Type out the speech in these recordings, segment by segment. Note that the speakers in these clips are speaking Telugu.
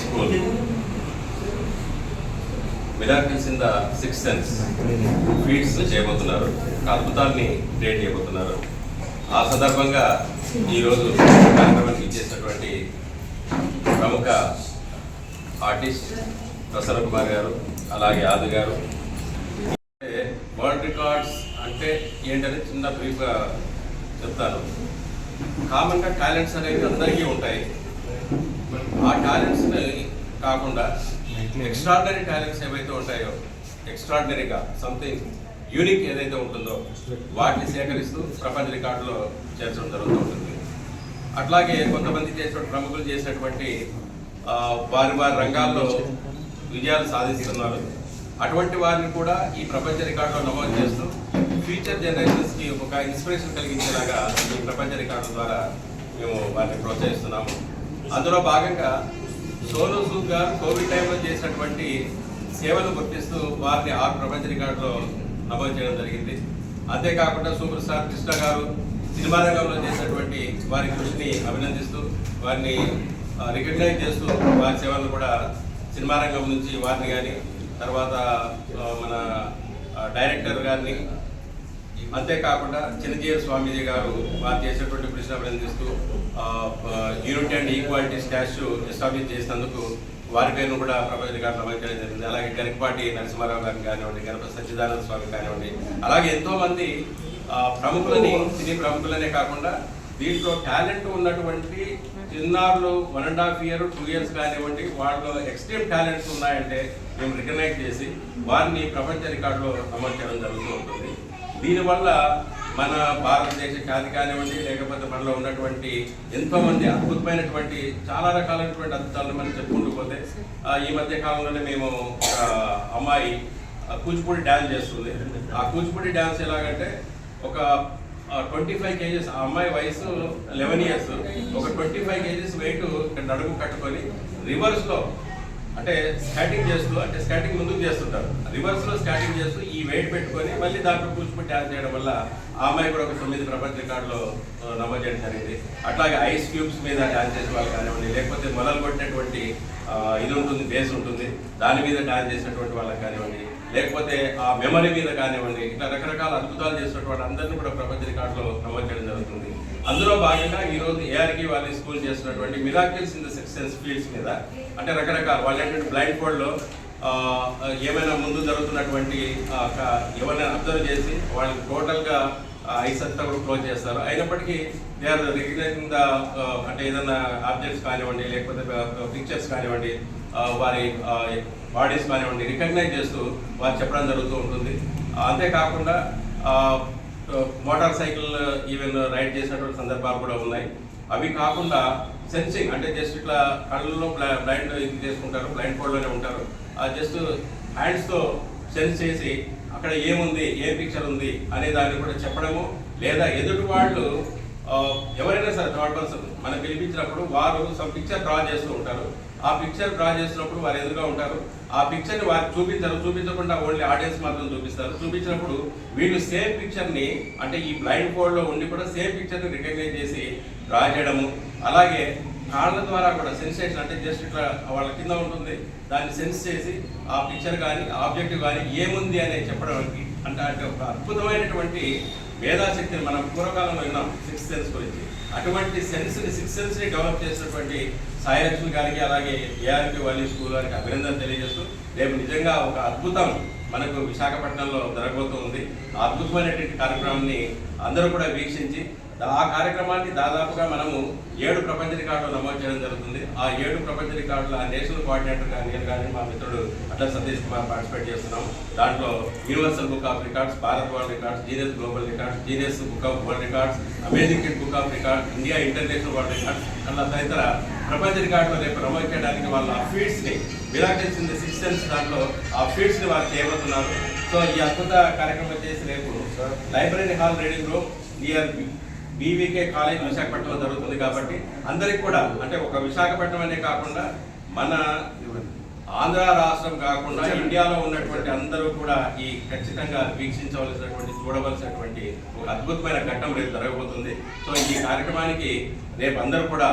School miracles in the six sense. Feeds చేయబోతున్నారు. అద్భుతాన్ని క్రియేట్ చేయబోతున్నారు. ఆ సందర్భంగా ఈరోజు కార్యక్రమానికి ఇచ్చేసినటువంటి ప్రముఖ ఆర్టిస్ట్ ప్రసన్న కుమార్ గారు అలాగే ఆది గారు. వరల్డ్ రికార్డ్స్ అంటే ఏంటని చిన్న బ్రీఫ్గా చెప్తాను. కామన్గా టాలెంట్స్ అనేవి అందరికీ ఉంటాయి. ఆ టాలెంట్స్ని కాకుండా ఎక్స్ట్రాడినరీ టాలెంట్స్ ఏవైతే ఉంటాయో ఎక్స్ట్రాడినరీగా సంథింగ్ యూనిక్ ఏదైతే ఉంటుందో వాటిని సేకరిస్తూ ప్రపంచ రికార్డులో చేర్చడం జరుగుతూ ఉంటుంది. అట్లాగే కొంతమంది చేసిన ప్రముఖులు చేసినటువంటి వారి వారి రంగాల్లో విజయాలు సాధిస్తున్నారు. అటువంటి వారిని కూడా ఈ ప్రపంచ రికార్డులో నమోదు చేస్తూ ఫ్యూచర్ జనరేషన్స్కి ఒక ఇన్స్పిరేషన్ కలిగించేలాగా ఈ ప్రపంచ రికార్డు ద్వారా మేము వారిని ప్రోత్సహిస్తున్నాము. అందులో భాగంగా సోను సూద్ గారు కోవిడ్ టైంలో చేసినటువంటి సేవలు గుర్తిస్తూ వారిని ఆరు ప్రపంచ రికార్డులో నమోదు చేయడం జరిగింది. అంతేకాకుండా సూపర్ స్టార్ కృష్ణ గారు సినిమా రంగంలో చేసినటువంటి వారి కృషిని అభినందిస్తూ వారిని రికగ్నైజ్ చేస్తూ వారి సేవలను కూడా సినిమా రంగం నుంచి వారిని కానీ తర్వాత మన డైరెక్టర్ గారిని అంతేకాకుండా చిన్నజీవ స్వామీజీ గారు వారు చేసినటువంటి కృషిని అభినందిస్తూ unity and equality statue establish చేసినందుకు వారి పేరును కూడా ప్రపంచ గారు నమోదు జరిగింది. అలాగే గరికపాటి నరసింహారావు గారిని కానివ్వండి గణపతి సచ్చిదానంద స్వామి కానివ్వండి అలాగే ఎంతో మంది ప్రముఖులని సినీ ప్రముఖులనే కాకుండా దీంట్లో టాలెంట్ ఉన్నటువంటి చిన్నారులు one and half year two years కానివ్వండి వాళ్ళు ఎక్స్ట్రీమ్ టాలెంట్స్ ఉన్నాయంటే మేము రికగ్నైజ్ చేసి వారిని ప్రపంచ రికార్డులో నమోదు జరుగుతూ ఉంటుంది. దీనివల్ల మన భారతదేశ ఖ్యాతి కానివ్వండి లేకపోతే మనలో ఉన్నటువంటి ఎంతోమంది అద్భుతమైనటువంటి చాలా రకాలైనటువంటి అద్భుతాలను మనం చెప్పుకుంటూ పోతే ఈ మధ్య కాలంలోనే మేము ఒక అమ్మాయి కూచిపూడి డ్యాన్స్ చేస్తుంది. ఆ కూచిపూడి డ్యాన్స్ ఎలాగంటే ఒక ట్వంటీ ఫైవ్ కేజెస్ ఆ అమ్మాయి వయసు లెవెన్ ఇయర్స్ ఒక ట్వంటీ ఫైవ్ కేజెస్ వెయిట్ నడుము కట్టుకొని రివర్స్లో అంటే స్కాటింగ్ చేస్తూ అంటే స్కాటింగ్ ముందుకు చేస్తుంటారు. రివర్స్లో స్కాటింగ్ చేస్తూ ఈ వెయిట్ పెట్టుకొని మళ్ళీ దాంట్లో కూర్చుని డ్యాన్స్ చేయడం వల్ల ఆ అమ్మాయి కూడా ఒక తొమ్మిది ప్రపంచ రికార్డులో నమోదు చేయడం జరిగింది. అట్లాగే ఐస్ క్యూబ్స్ మీద డ్యాన్స్ చేసే వాళ్ళు కానివ్వండి లేకపోతే మొదలు కొట్టినటువంటి ఇది ఉంటుంది బేస్ ఉంటుంది. దాని మీద డ్యాన్స్ చేసినటువంటి వాళ్ళకి కానివ్వండి లేకపోతే ఆ మెమరీ మీద కానివ్వండి ఇట్లా రకరకాల అద్భుతాలు చేసినటువంటి అందరినీ కూడా ప్రపంచ రికార్డులో నమోదు చేయడం జరుగుతుంది. అందులో భాగంగా ఈ రోజు ఏఆర్కి వాళ్ళ స్కూల్ చేస్తున్నటువంటి miracles in the success fields మీద అంటే రకరకాల వాళ్ళు ఏంటంటే బ్లైండ్ ఫోల్డ్లో ఏమైనా ముందు జరుగుతున్నటువంటి ఎవరైనా అబ్జర్వ్ చేసి వాళ్ళకి టోటల్గా ఐస్ అంతా కూడా క్లోజ్ చేస్తారు. అయినప్పటికీ దే ఆర్ రెగ్యులేటింగ్ ద అంటే ఏదైనా ఆబ్జెక్ట్స్ కానివ్వండి లేకపోతే పిక్చర్స్ కానివ్వండి వారి బాడీస్ కానివ్వండి రికగ్నైజ్ చేస్తూ వారు చెప్పడం జరుగుతూ ఉంటుంది. అంతేకాకుండా మోటార్ సైకిల్ ఈవెన్ రైడ్ చేసినటువంటి సందర్భాలు కూడా ఉన్నాయి. అవి కాకుండా సెన్సింగ్ అంటే జస్ట్ ఇట్లా కళ్ళలో బ్లైండ్ ఇది చేసుకుంటారు బ్లైండ్ ఫోల్డ్లోనే ఉంటారు. జస్ట్ హ్యాండ్స్తో సెన్స్ చేసి అక్కడ ఏముంది ఏ పిక్చర్ ఉంది అనే దాన్ని కూడా చెప్పడము లేదా ఎదుటి వాళ్ళు ఎవరైనా సరే థర్డ్ పర్సన్ మనం పిలిపించినప్పుడు వారు సమ్ పిక్చర్ డ్రా చేస్తూ ఉంటారు. ఆ పిక్చర్ డ్రా చేసినప్పుడు వారు ఎదురుగా ఉంటారు. ఆ పిక్చర్ని వారు చూపించరు. చూపించకుండా ఓన్లీ ఆడియన్స్ మాత్రం చూపిస్తారు. చూపించినప్పుడు వీళ్ళు సేమ్ పిక్చర్ని అంటే ఈ బ్లైండ్ ఫోల్డ్లో ఉండి కూడా సేమ్ పిక్చర్ని రికగ్నైజ్ చేసి డ్రా చేయడము. అలాగే కాళ్ళ ద్వారా కూడా సెన్సేషన్ అంటే జస్ట్ ఇట్లా వాళ్ళ కింద ఉంటుంది. దాన్ని సెన్స్ చేసి ఆ పిక్చర్ కానీ ఆబ్జెక్ట్ కానీ ఏముంది అనే చెప్పడానికి అంటే అంటే ఒక అద్భుతమైనటువంటి మేధాశక్తిని మనం పూర్వకాలంలో విన్నాం సిక్స్ సెన్స్ గురించి. అటువంటి సెన్స్ని సిక్స్ సెన్స్ని డెవలప్ చేసినటువంటి సాయి గారికి అలాగే ఏఆర్పి వాలీ స్కూల్ గారికి అభినందన తెలియజేస్తూ రేపు నిజంగా ఒక అద్భుతం మనకు విశాఖపట్నంలో జరగబోతుంది ఆ అద్భుతమైనటువంటి కార్యక్రమాన్ని అందరూ కూడా వీక్షించి ఆ కార్యక్రమాన్ని దాదాపుగా మనము ఏడు ప్రపంచ రికార్డులు నమోదు చేయడం జరుగుతుంది. ఆ ఏడు ప్రపంచ రికార్డుల నేషనల్ కోఆర్డినేటర్ కానీ కానీ మా మిత్రుడు అట్లా సతీష్ కుమార్ పార్టిసిపేట్ చేస్తున్నాం. దాంట్లో universal book of records Bharat world records genius global records genius book of world records amazing kid book of records India international world records అలా తదితర ప్రపంచ రికార్డులో రేపు నమోదు చేయడానికి వాళ్ళ ఫీడ్స్ని మిరాకిల్స్ ఇన్ ది దాంట్లో ఆ ఫీడ్స్ని వారు చేయబోతున్నారు. సో ఈ అద్భుత కార్యక్రమం చేసి రేపు library hall reading room near BVK college విశాఖపట్నంలో జరుగుతుంది కాబట్టి అందరికి కూడా అంటే ఒక విశాఖపట్నం అనే కాకుండా మన ఆంధ్ర రాష్ట్రం కాకుండా ఇండియాలో ఉన్నటువంటి అందరూ కూడా ఈ ఖచ్చితంగా వీక్షించవలసినటువంటి చూడవలసినటువంటి ఒక అద్భుతమైన ఘట్టం రేపు జరగబోతుంది. సో ఈ కార్యక్రమానికి రేపు అందరూ కూడా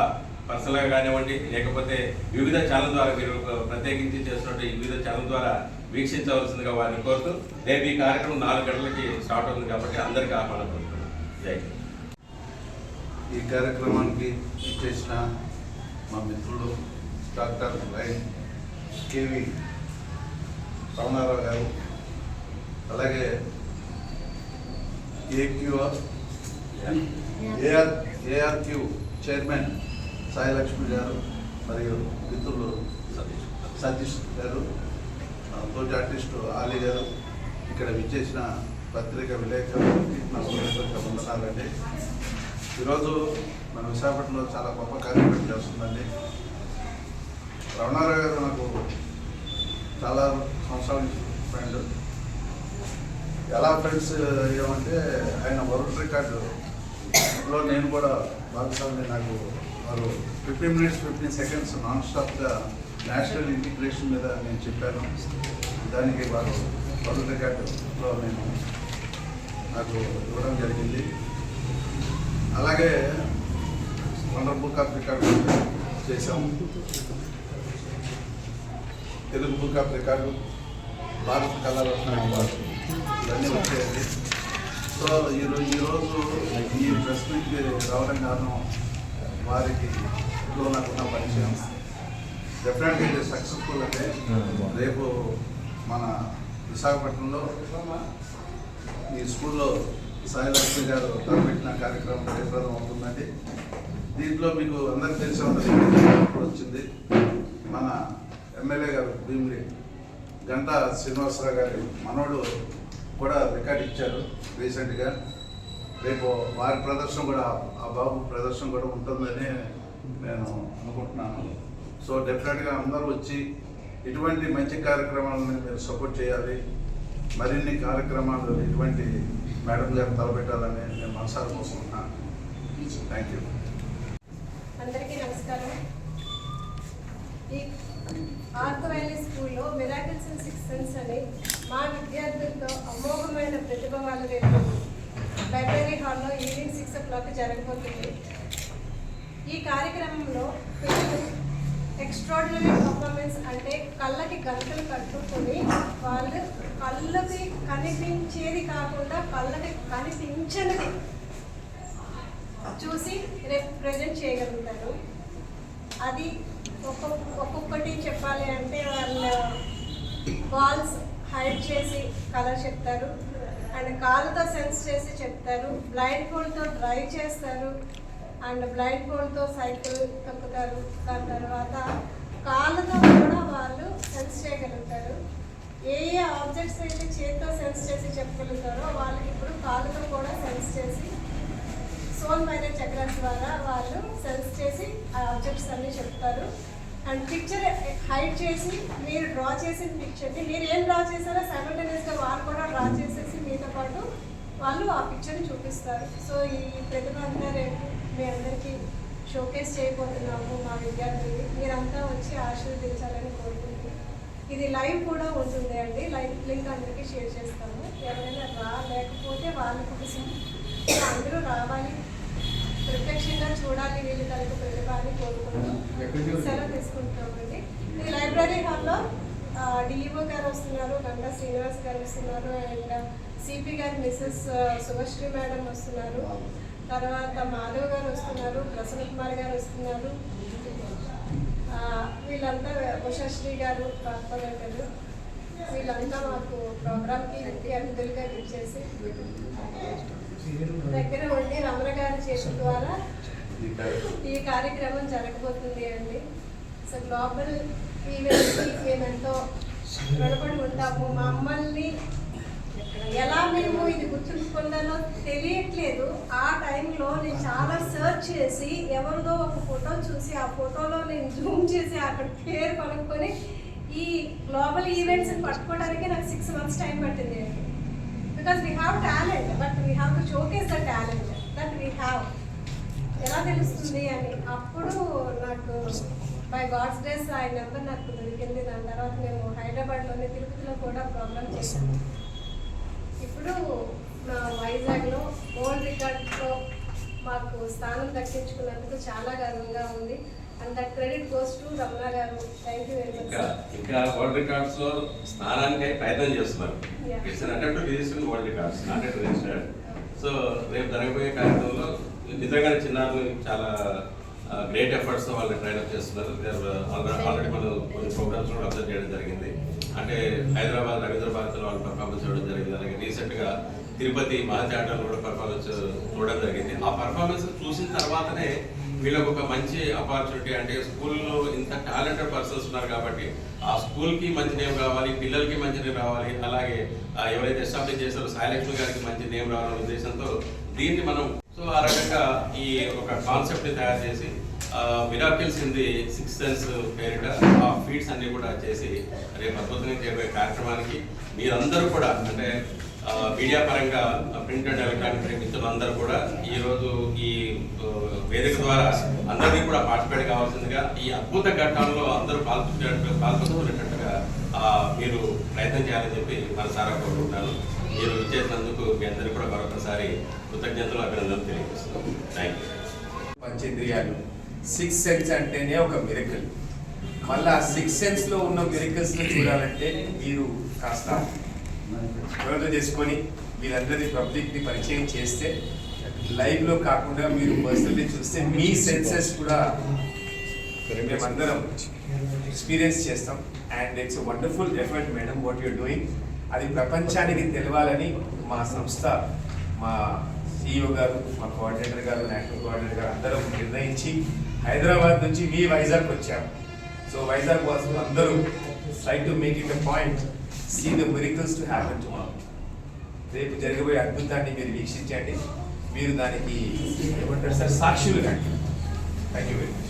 పర్సనల్గా కానివ్వండి లేకపోతే వివిధ ఛానల్ ద్వారా మీరు ప్రత్యేకించి చేస్తున్నట్టు ఈ వివిధ ఛానల్ ద్వారా వీక్షించవలసిందిగా వారిని కోరుతూ రేపు ఈ కార్యక్రమం నాలుగు గంటలకి స్టార్ట్ అవుతుంది కాబట్టి అందరికీ ఆహ్వానం కోరుతున్నాను జై. ఈ కార్యక్రమానికి చేసిన మా మిత్రుడు డాక్టర్ లైన్ కేవి రమణారావు గారు అలాగే AQR AR ARQ chairman Sai Lakshmi గారు మరియు మిత్రులు సతీష్ గారు తోటి ఆర్టిస్టు ఆలీ గారు. ఇక్కడ విచ్చేసిన పత్రిక విలేకరులకి నా హృదయపూర్వక వందనాలండి. ఈరోజు మన విశాఖపట్నంలో చాలా గొప్ప కార్యక్రమం చేస్తుందండి. రమణారావు గారు నాకు చాలా సంవత్సరాల నుంచి ఫ్రెండ్ ఎలా ఫ్రెండ్స్ ఏమంటే ఆయన వరల్డ్ రికార్డులో నేను కూడా భాగస్వామి నాకు వారు fifteen minutes fifteen seconds non స్టాప్గా నేషనల్ ఇంటిగ్రేషన్ మీద నేను చెప్పాను. దానికి వారు వరల్డ్ రికార్డులో నేను నాకు ఇవ్వడం జరిగింది. అలాగే వండర్ బుక్ ఆఫ్ రికార్డు చేశాము తెలుగు బుక్ ఆఫ్ రికార్డు భారత కళారత్న అవార్డు ఇవన్నీ వచ్చాయండి సో ఈరోజు ఈరోజు ఈ ప్రెస్ మీట్కి రావడం కారణం వారికి ఇంట్లో నాకున్న పరిచయం. డెఫినెట్గా ఇది సక్సెస్ఫుల్ అంటే రేపు మన విశాఖపట్నంలో ఈ స్కూల్లో సాయి లక్ష్మి గారు తలపెట్టిన కార్యక్రమం జయప్రదం అవుతుందండి. దీంట్లో మీకు అందరికీ తెలిసే ఉన్నది వచ్చింది మన ఎమ్మెల్యే గారు భీమిలి గంటా శ్రీనివాసరావు గారి మనోడు కూడా రికార్డ్ ఇచ్చారు రీసెంట్గా. రేపు వారి ప్రదర్శన కూడా ఆ బాబు ప్రదర్శన కూడా ఉంటుందని నేను అనుకుంటున్నాను. సో డెఫినెట్గా అందరూ వచ్చి ఇటువంటి మంచి కార్యక్రమాలను మీరు సపోర్ట్ చేయాలి. మరిన్ని కార్యక్రమాలు ఇటువంటి మేడం గారు తలపెట్టాలని నేను మనసారి కోరుకుంటున్నాను. థ్యాంక్ యూ అందరికీ నమస్కారం. ఈ ఆర్క్ వ్యాలీ స్కూల్లో మిరాకిల్స్ అండ్ సిక్స్ సెన్స్ అని మా విద్యార్థులతో అమోఘమైన ప్రతిభ వాళ్ళు రేపు లైబ్రరీ హాల్లో ఈవినింగ్ సిక్స్ ఓ క్లాక్ జరగబోతుంది. ఈ కార్యక్రమంలో పిల్లలు ఎక్స్ట్రాడినరీ పర్ఫార్మెన్స్ అంటే కళ్ళకి గంటలు కట్టుకొని వాళ్ళు కళ్ళకి కనిపించేది కాకుండా కళ్ళకి కనిపించనిది చూసి రిప్రజెంట్ చేయగలుగుతారు. అది ఒక్కొక్క ఒక్కొక్కటి చెప్పాలి అంటే వాళ్ళ బాల్స్ హైడ్ చేసి కలర్ చెప్తారు. అండ్ కాలుతో సెన్స్ చేసి చెప్తారు. బ్లైండ్ ఫోల్డ్తో డ్రైవ్ చేస్తారు. అండ్ బ్లైండ్ ఫోల్డ్తో సైకిల్ తొక్కుతారు. దాని తర్వాత కాళ్ళతో కూడా వాళ్ళు సెన్స్ చేయగలుగుతారు. ఏ ఏ ఆబ్జెక్ట్స్ అయితే చేతితో సెన్స్ చేసి చెప్పగలుగుతారో వాళ్ళకి ఇప్పుడు కాళ్ళతో కూడా సెన్స్ చేసి సోల్ మైన చక్రం ద్వారా వాళ్ళు సెన్స్ చేసి ఆ ఆబ్జెక్ట్స్ అన్ని చెప్తారు. అండ్ పిక్చర్ హైడ్ చేసి మీరు డ్రా చేసిన పిక్చర్ని మీరు ఏం డ్రా చేశారో సైమల్టేనియస్గా వాళ్ళు కూడా డ్రా చేసేసి మీతో పాటు వాళ్ళు ఆ పిక్చర్ని చూపిస్తారు. సో ఈ ప్రతిభ అంతా మీ అందరికీ షోకేస్ చేయబోతున్నాము మా విద్యార్థులు మీరంతా వచ్చి ఆశీర్వదించాలని కోరుకుంటున్నాను ఇది లైవ్ కూడా ఉంటుంది అండి. లైవ్ లింక్ అందరికీ షేర్ చేస్తాము ఎవరైనా రా లేకపోతే వాళ్ళ కోసం అందరూ రావాలి. ప్రత్యక్షంగా చూడాలి వీళ్ళు తనకు ప్రతిభ అని కోరుకుంటూ సెలవు తీసుకుంటామండి ఈ లైబ్రరీ హాల్లో డిఈఓ గారు వస్తున్నారు గంగా శ్రీనివాస్ గారు వస్తున్నారు అండ్ సిపి గారు మిస్సెస్ శుభశ్రీ మేడం వస్తున్నారు. తర్వాత మాధవ్ గారు వస్తున్నారు ప్రసన్న కుమార్ గారు వస్తున్నారు. వీళ్ళంతా ఉషాశ్రీ గారు కార్పొరేటర్లు వీళ్ళంతా మాకు ప్రోగ్రామ్కి ముఖ్య అతిథులుగా ఇచ్చేసి దగ్గర ఉండి రమణ గారి చేసిన ద్వారా ఈ కార్యక్రమం జరగబోతుంది అండి. సో గ్లోబల్ ఈవెంట్కి మేమెంతో ఎంతో రుణపడి ఉంటాము. మమ్మల్ని ఎలా మేము ఇది గుర్తుంచుకున్నానో తెలియట్లేదు. ఆ టైంలో నేను చాలా సెర్చ్ చేసి ఎవరిదో ఒక ఫోటో చూసి ఆ ఫోటోలో నేను జూమ్ చేసి అక్కడ పేరు కొనుక్కొని ఈ గ్లోబల్ ఈవెంట్స్ పట్టుకోవడానికి నాకు సిక్స్ మంత్స్ టైం పట్టింది. Because we have talent but we have to showcase the talent that we have ఎలా తెలుస్తుంది అని. అప్పుడు నాకు బై గాడ్స్ డేస్ ఆయన నెంబర్ నాకు దొరికింది. దాని తర్వాత మేము హైదరాబాద్లోని తిరుపతిలో కూడా ప్రోగ్రామ్ చేశాను. ఇప్పుడు నా వైజాగ్లో ఓల్డ్ రికార్డ్తో మాకు స్థానం దక్కించుకున్నందుకు చాలా గర్వంగా ఉంది. And that credit goes to Ramana గారు. థ్యాంక్ యూ వెరీ ఇంకా మచ్. ఇంకా వరల్డ్ రికార్డ్స్లో స్థానానికి ప్రయత్నం చేస్తున్నారు. It's an attempt register world records not yet registered so రేపు జరగబోయే కార్యక్రమంలో నిజంగా చిన్నారులు చాలా గ్రేట్ ఎఫర్ట్స్ వాళ్ళు ట్రైనప్ చేస్తున్నారు. ఆల్రెడీ మనం కొన్ని ప్రోగ్రామ్స్ కూడా అబ్జర్వ్ చేయడం జరిగింది. అంటే హైదరాబాద్ రవీంద్ర భారతిలో వాళ్ళు పర్ఫార్మెన్స్ చూడడం జరిగింది. అలాగే రీసెంట్గా తిరుపతి మహాచాటలో కూడా పర్ఫార్మెన్స్ చూడడం జరిగింది. ఆ పర్ఫార్మెన్స్ చూసిన తర్వాతనే వీళ్ళకి ఒక మంచి ఆపర్చునిటీ అంటే స్కూల్లో ఇంత టాలెంటెడ్ పర్సన్స్ ఉన్నారు కాబట్టి ఆ స్కూల్కి మంచి నేమ్ రావాలి పిల్లలకి మంచి నేమ్ రావాలి. అలాగే ఎవరైతే ఎస్టాబ్లిష్ చేశారో సాయలక్ష్మి గారికి మంచి నేమ్ రావాలనే ఉద్దేశంతో దీన్ని మనం సో ఆ రకంగా ఈ ఒక కాన్సెప్ట్ని తయారు చేసి miracles in the six sense పేరిట ఆ ఫీడ్స్ అన్ని కూడా చేసి రేపు అద్భుతంగా చేయబోయే కార్యక్రమానికి మీరందరూ కూడా అంటే మీడియా పరంగా ప్రింట్ అండ్ ఎలక్ట్రానిక్ మిత్రులందరూ కూడా ఈరోజు ఈ వేదిక ద్వారా అందరినీ కూడా పార్టిసిపేట్ కావాల్సిందిగా ఈ అద్భుత ఘట్టంలో అందరూ పాల్గొనే పాల్గొనేటట్టుగా మీరు ప్రయత్నం చేయాలని చెప్పి మనసారా కోరుకుంటున్నాను మీరు ఇచ్చేసినందుకు మీ అందరికీ కూడా మరొకసారి కృతజ్ఞతలు అభినందనలు తెలియజేస్తున్నాం. థ్యాంక్ యూ పంచేంద్రియాలు. సిక్స్ సెన్స్ అంటేనే ఒక మిరకల్ మళ్ళీ ఆ సిక్స్ సెన్స్లో ఉన్న మిరకల్స్ని చూడాలంటే మీరు కాస్త ప్రయోజనం చేసుకొని మీరందరినీ పబ్లిక్ని పరిచయం చేస్తే లైవ్లో కాకుండా మీరు పర్సనల్లీ చూస్తే మీ సెన్సెస్ కూడా మేమందరం ఎక్స్పీరియన్స్ చేస్తాం. And it's wonderful effort madam what you're doing అది ప్రపంచానికి తెలవాలని మా సంస్థ మా సిఇఓ గారు మా కోఆర్డినేటర్ గారు నేషనల్ కోఆర్డినేటర్ గారు అందరం నిర్ణయించి హైదరాబాద్ నుంచి మీ వైజాగ్ వచ్చాము సో వైజాగ్ వాసులు అందరూ try to make it a point see the miracles to happen tomorrow రేపు జరగబోయే అద్భుతాన్ని మీరు వీక్షించండి. మీరు దానికి ఏమంటారు సార్? సాక్షులు కానీ థ్యాంక్ యూ వెరీ మచ్